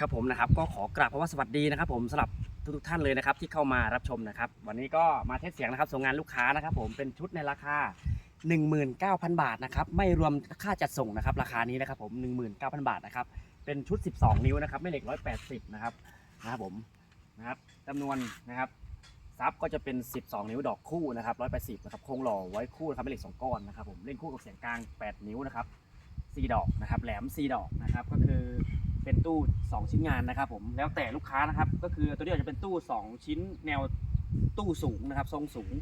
ครับผมนะครับก็ขอกราบคำว่าสวัสดีนะครับ ผมสำหรับทุกๆท่านเลยนะครับที่เข้ามารับชมนะครับ วันนี้ก็มาเทสเสียงนะครับส่งงานลูกค้านะครับ ผมเป็นชุดในราคา 19,000 บาทนะครับไม่รวมค่าจัดส่งนะครับราคานี้นะครับผม 19,000 บาทนะครับเป็นชุด 12 นิ้วนะครับไม่เหล็ก 180 นะครับนะครับผมนะครับจำนวนนะครับซับก็จะเป็น 12 นิ้วดอกคู่นะครับ180นะครับโครงหล่อไว้คู่นะครับไม่เหล็ก 2 ก้อนนะครับผมเล่นคู่กับเสียงกลาง 8 นิ้วนะครับ4ดอกนะครับแหลม 4 ดอกนะครับก็คือ เป็นตู้ 2 ชิ้นงานนะครับผมแล้วแต่ลูกค้านะครับ ก็คือตัวนี้อาจจะเป็นตู้ 2 ชิ้นแนวตู้สูงนะครับ ทรงสูง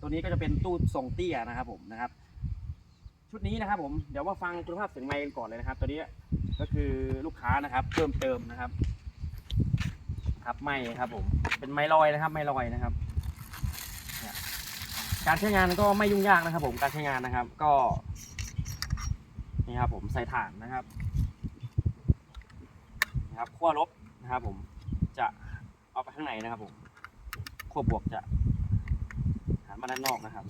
ตัวนี้ก็จะเป็นตู้ทรงเตี้ยนะครับผมนะครับ ชุดนี้นะครับผมเดี๋ยวมาฟังคุณภาพเสียงไมค์กันก่อนเลยนะครับ ตัวนี้ก็คือลูกค้านะครับเพิ่มเติมนะครับ ครับไมค์ครับผมเป็นไมค์ลอยนะครับ ไมค์ลอยนะครับการใช้งานก็ไม่ยุ่งยากนะครับ ผมการใช้งานนะครับก็นี่ครับผมใส่ถ่านนะครับ นะครับขั้วลบนะครับผมจะเอาไปข้างในนะครับผมขั้วบวกจะหันมาด้านนอกนะครับ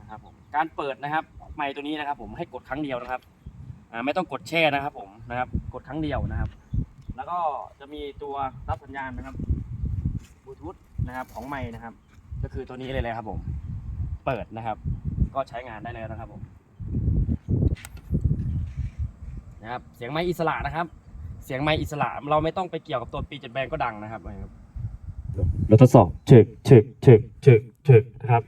นะครับผมการเปิดนะครับไมค์ตัวนี้นะครับ ผมให้กดครั้งเดียวนะครับไม่ต้องกดแช่นะครับ ผมนะครับ กดครั้งเดียวนะครับ แล้วก็จะมีตัวรับสัญญาณนะครับบลูทูธนะครับของไมค์นะครับ ก็คือตัวนี้เลยเลยครับ ผม เปิดนะครับ ก็ใช้งานได้เลยนะครับผมนะครับ เสียงไมค์อิสระนะครับ เสียงไมค์อิสระ เราไม่ต้องไปเกี่ยวกับตัวปีจัดแบงก็ดังนะครับเราทดสอบเชิกเชิกเชิกเชิกเชิกนะครับ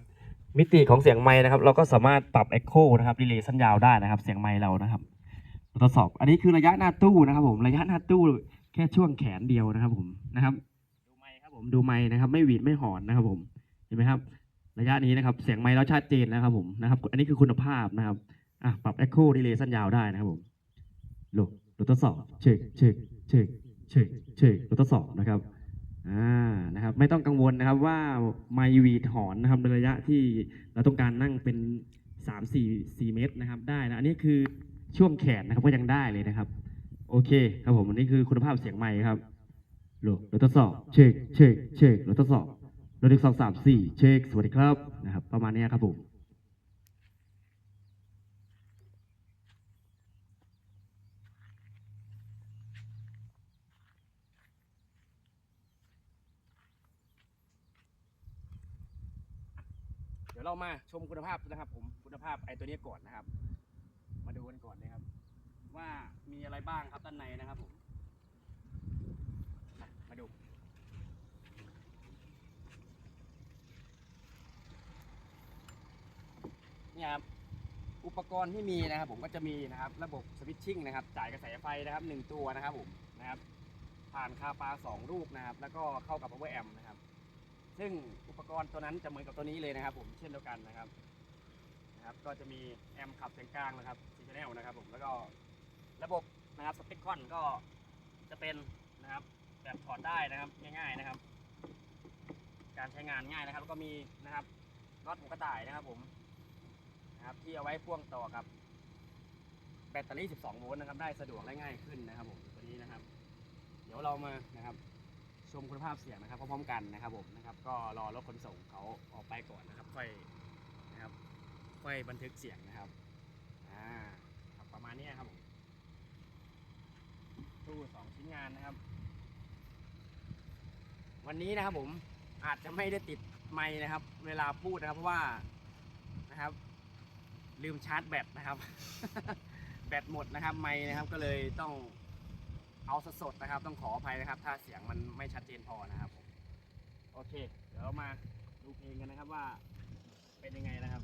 มิติของเสียงไมค์นะครับ เราก็สามารถปรับเอ็กโคนะครับดีเลย์สั้นยาวได้นะครับ เสียงไมค์เรานะครับเราทดสอบ อันนี้คือระยะหน้าตู้นะครับ ผมระยะหน้าตู้แค่ช่วงแขนเดียวนะครับ ผมนะครับ ดูไมค์ครับผมดูไมค์นะครับ ไม่หวีดไม่หอนนะครับ ผมเห็นไหมครับ ระยะนี้นะครับ เสียงไมค์เราชัดเจนนะครับ ผมนะครับ อันนี้คือคุณภาพนะครับอะปรับเอ็กโคดีเลย์สั้นยาวได้นะครับผมโหลด โหลดทดสอบเช็คเช็คเช็คเช็คเช็คโหลดทดสอบนะครับอ่านะครับ ไม่ต้องกังวลนะครับว่าไมวีถอนนะครับในระยะที่เราต้องการนั่งเป็นสามสี่สี่เมตรนะครับ ได้นะอันนี้คือช่วงแขนนะครับก็ยังได้เลยนะครับ โอเคครับผมอันนี้คือคุณภาพเสียงไมค์ครับโหลดทดสอบเช็คเช็คเช็คโหลดทดสอบโหลดหนึ่งสองสามสี่เช็คสวัสดีครับนะครับ ประมาณนี้ครับผม ดี๋ยวเรามาชมคุณภาพนะครับ ผมคุณภาพไอ้ตัวนี้ก่อนนะครับ มาดูกันก่อนนะครับ ว่ามีอะไรบ้างครับด้านในนะครับผมมาดูนี่ครับอุปกรณ์ที่มีนะครับ ผมก็จะมีนะครับ ระบบสวิตชิ่งนะครับ จ่ายกระแสไฟนะครับหนึ่งตัวนะครับผมนะครับ ผ่านคาปาสองลูกนะครับ แล้วก็เข้ากับ power amp นะ ซึ่งอุปกรณ์ตัวนั้นจะเหมือนกับตัวนี้เลยนะครับ ผมเช่นเดียวกันนะครับนะครับ ก็จะมีแอมป์ขับเสียงกลางนะครับซีชแนลนะครับ ผมแล้วก็ระบบนะครับสเปคคอนก็จะเป็นนะครับแบบถอดได้นะครับง่ายๆนะครับ การใช้งานง่ายนะครับแล้วก็มีนะครับน็อตหัวกระต่ายนะครับ ผมนะครับ ที่เอาไว้พ่วงต่อกับแบตเตอรี่ 12 โวลต์นะครับ ได้สะดวกและง่ายขึ้นนะครับ ผมตัวนี้นะครับ เดี๋ยวเรามานะครับ ชมคุณภาพเสียงนะครับพร้อมๆกันนะครับผมนะครับ ก็รอรถขนส่งเขาออกไปก่อนนะครับ ค่อยนะครับค่อยบันทึกเสียงนะครับอ่าครับประมาณนี้ครับผมตู้สองชิ้นงานนะครับ วันนี้นะครับผมอาจจะไม่ได้ติดไมค์นะครับ เวลาพูดนะครับเพราะว่านะครับ ลืมชาร์จแบตนะครับ แบตหมดนะครับไมค์นะครับก็เลยต้อง เอาสดๆนะครับ ต้องขออภัยนะครับ ถ้าเสียงมันไม่ชัดเจนพอนะครับผมโอเค เดี๋ยวเรามาดูเพลงกันนะครับว่าเป็นยังไงนะครับ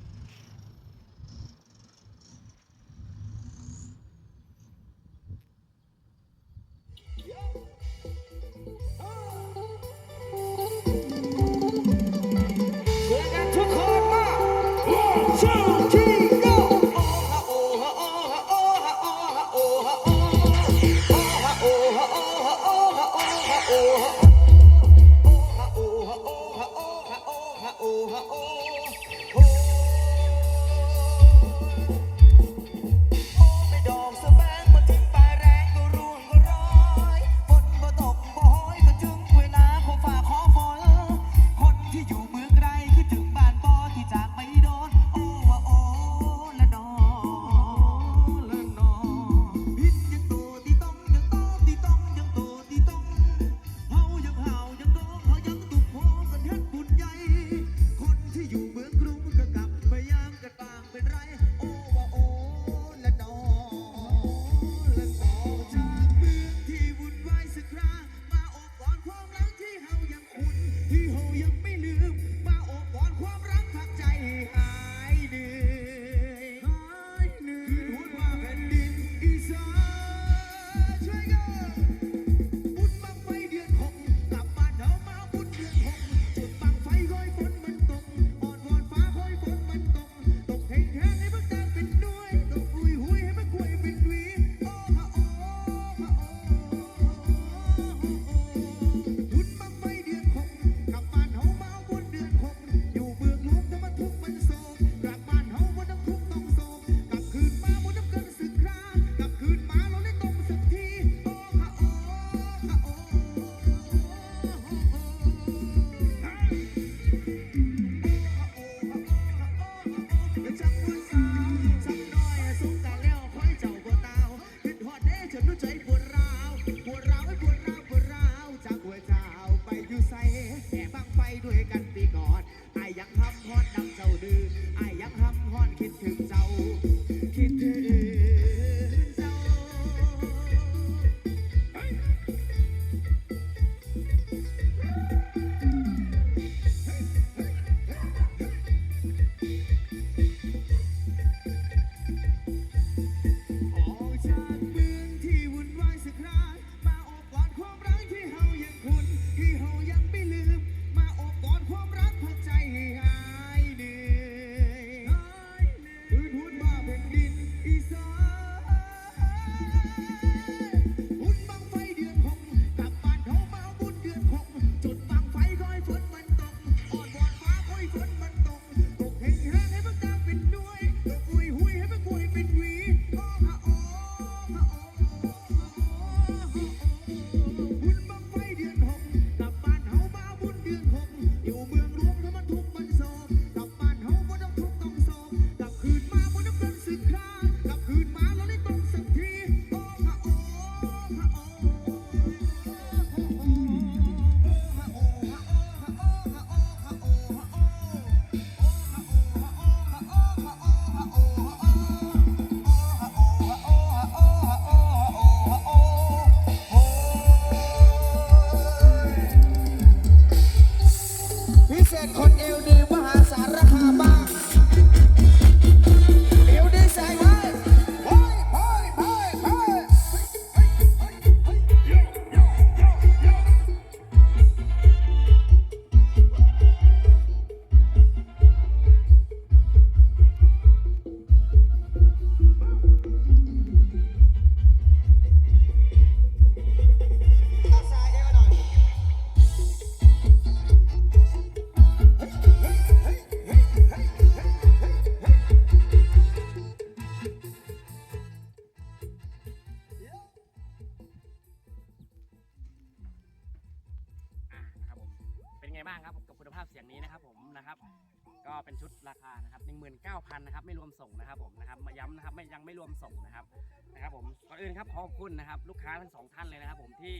เป็นชุดราคานะครับ19,000นะครับไม่รวมส่งนะครับผมนะครับมาย้ำนะครับไม่ยังไม่รวมส่งนะครับนะครับผมก่อนอื่นครับขอบคุณนะครับลูกค้าทั้งสองท่านเลยนะครับ ผมที่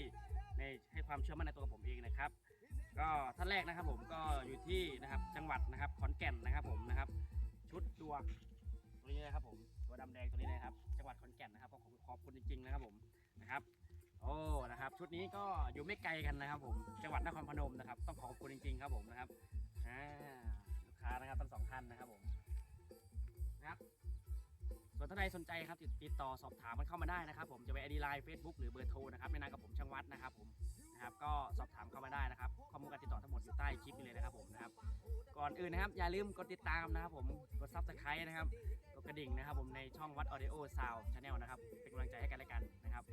ในให้ความเชื่อมั่นในตัวผมเองนะครับ ก็ท่านแรกนะครับผมก็อยู่ที่นะครับจังหวัดนะครับขอนแก่นนะครับผมนะครับชุดตัวตัวนี้นะครับผมตัวดำแดงตัวนี้นะครับ จังหวัดขอนแก่นนะครับขอบขอบคุณจริงๆนะครับผมนะครับโอ้นะครับ ชุดนี้ก็อยู่ไม่ไกลกันนะครับ ผมจังหวัดนครพนมนะครับ ต้องขอบคุณจริงๆ ครับผมนะครับอ่า ค้านะครับทั้งสองท่านนะครับผมนะครับส่วนท่านใดสนใจครับติดติดต่อสอบถามมันเข้ามาได้นะครับผมจะไปไอดีไลน์เฟซบุ๊กหรือเบอร์โทรนะครับในนามกับผมช่างวัดนะครับผมนะครับก็สอบถามเข้ามาได้นะครับข้อมูลการติดต่อทั้งหมดอยู่ใต้คลิปนี้เลยนะครับผมนะครับก่อนอื่นนะครับอย่าลืมกดติดตามนะครับผมกดซับสไครต์นะครับกดกระดิ่งนะครับผมในช่องวัด Audio Sound Channel นะครับเป็นกำลังใจให้กันและกันนะครับ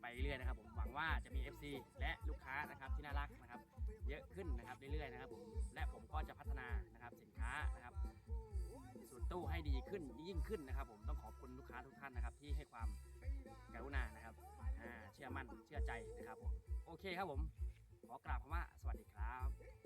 ไปเรื่อยนะครับผมหวังว่าจะมี FC และลูกค้านะครับที่น่ารักนะครับเยอะขึ้นนะครับเรื่อยๆนะครับผมและผมก็จะพัฒนา นะครับสินค้านะครับส่วนตู้ให้ดีขึ้นยิ่งขึ้นนะครับ ผมต้องขอบคุณลูกค้าทุกท่านนะครับ ที่ให้ความกรุณานะครับเชื่อมั่นเชื่อใจนะครับผมโอเคครับผม ขอกราบคำว่าสวัสดีครับ